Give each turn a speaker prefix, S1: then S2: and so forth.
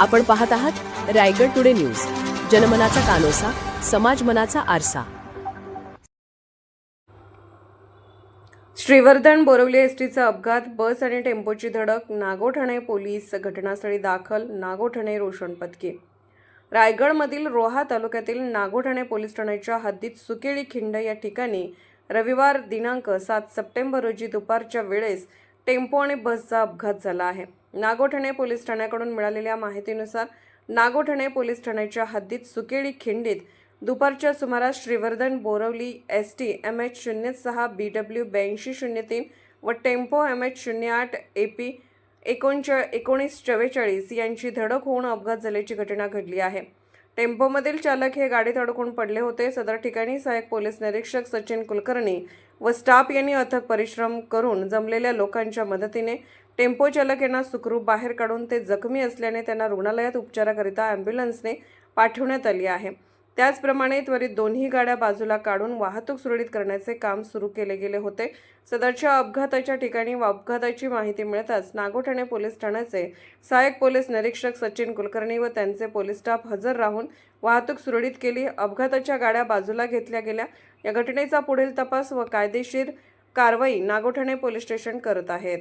S1: आपण पाहत आहात रायगड टुडे न्यूज. जनमनाचा कानोसा समाज मनाचा आरसा.
S2: श्रीवर्धन बोरवली एसटीचा अपघात बस आणि टेम्पोची धडक नागोठणे पोलीस घटनास्थळी दाखल नागोठणे रोषण पथकी. रायगडमधील रोहा तालुक्यातील नागोठणे पोलीस ठाण्याच्या हद्दीत सुकेळी खिंड या ठिकाणी रविवार दिनांक सात सप्टेंबर रोजी दुपारच्या वेळेस टेम्पो आणि बसचा अपघात झाला आहे. नागोठणे पोलीस ठाण्याकडून मिळालेल्या माहितीनुसार नागोठणे पोलीस ठाण्याच्या हद्दीत सुकेळी खिंडीत दुपारच्या सुमारास Shrivardhan Borivali S T M H शून्य सहा बी डब्ल्यू ब्याऐंशी शून्य तीन व टेम्पो एम एच शून्य आठ ए पी एकोणचा एकोणीस चव्वेचाळीस यांची धडक होऊन अपघात झाल्याची घटना घडली आहे. टेम्पोमधील चालक हे गाडीत अडकून पडले होते. सदर ठिकाणी सहाय्यक पोलीस निरीक्षक सचिन कुलकर्णी व स्टाफ यांनी अथक परिश्रम करून जमलेल्या लोकांच्या मदतीने टेम्पो चालक यांना सुखरूप बाहेर काढून ते जखमी असल्याने त्यांना रुग्णालयात उपचाराकरिता ॲम्ब्युलन्सने पाठवण्यात आली आहे. त्याचप्रमाणे त्वरित दोन्ही गाड्या बाजूला काढून वाहतूक सुरळीत करण्याचे काम सुरू केले गेले होते. सदरच्या अपघाताच्या ठिकाणी व अपघाताची माहिती मिळताच नागोठणे पोलीस ठाण्याचे सहाय्यक पोलीस निरीक्षक सचिन कुलकर्णी व त्यांचे पोलीस स्टाफ हजर राहून वाहतूक सुरळीत केली. अपघाताच्या गाड्या बाजूला घेतल्या गेल्या. या घटनेचा पुढील तपास व कायदेशीर कारवाई नागोठणे पोलीस स्टेशन करत आहेत.